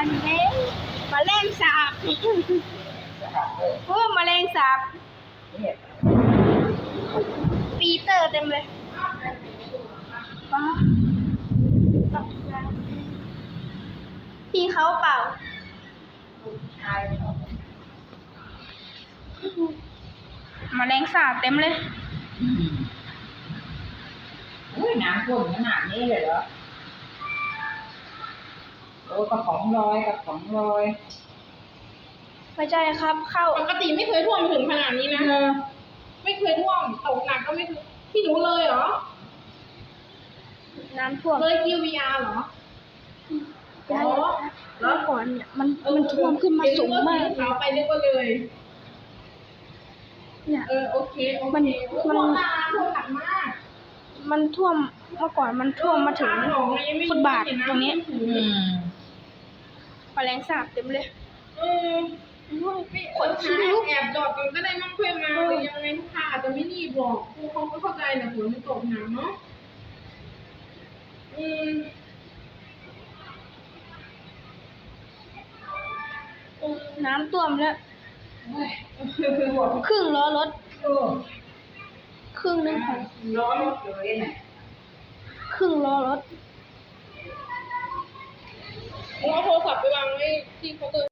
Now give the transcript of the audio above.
ออกมาเนี้มาเล่นสาบโอ้มาเล่นสาบปีเตอร์เต็มเลยป้าพี่เขาเปล่าชาเนาะมาแรงสาบเต็มเลย อุ้ยน้ำท่วมขนาดนี้เลยเหรอ โอ้กระป๋องลอยกระป๋องลอยไม่ใช่ครับ เข้าปกติไม่เคยท่วมถึงขนาดนี้นะ เออไม่เคยท่วมตกหนักก็ไม่เคยพี่หนูเลยเหรอ น้ำท่วมเลย QVR เหรอย้ายเมื่อก่อนเนี่ยมันมันท่วมขึ้นมาสูงมากเออเขาไปนึกว่าเลย เนี่ย เออโอเคโอมัเคนมันท่วมมากท่วมหนักมากมันท่วมเมื่อก่อนมันท่วมมาถึงฟุตบาทตรงนี้ อืมมา แรงสาบเต็มเลยเออไม่คนค้าแอบจอดกันก็ได้มั่งเพื่อนมาหรือยังไงลูกค้าอาจจะไม่รีบบอกครูเขาก็เข้าใจแหละฝนมันตกหนักเนาะอืมน้ำท่วมแล้ว เฮ้ยครึ่งล้อรถเออครึ่งนึงของ ร้อนเลยน่ะครึ่งล้อรถ เอ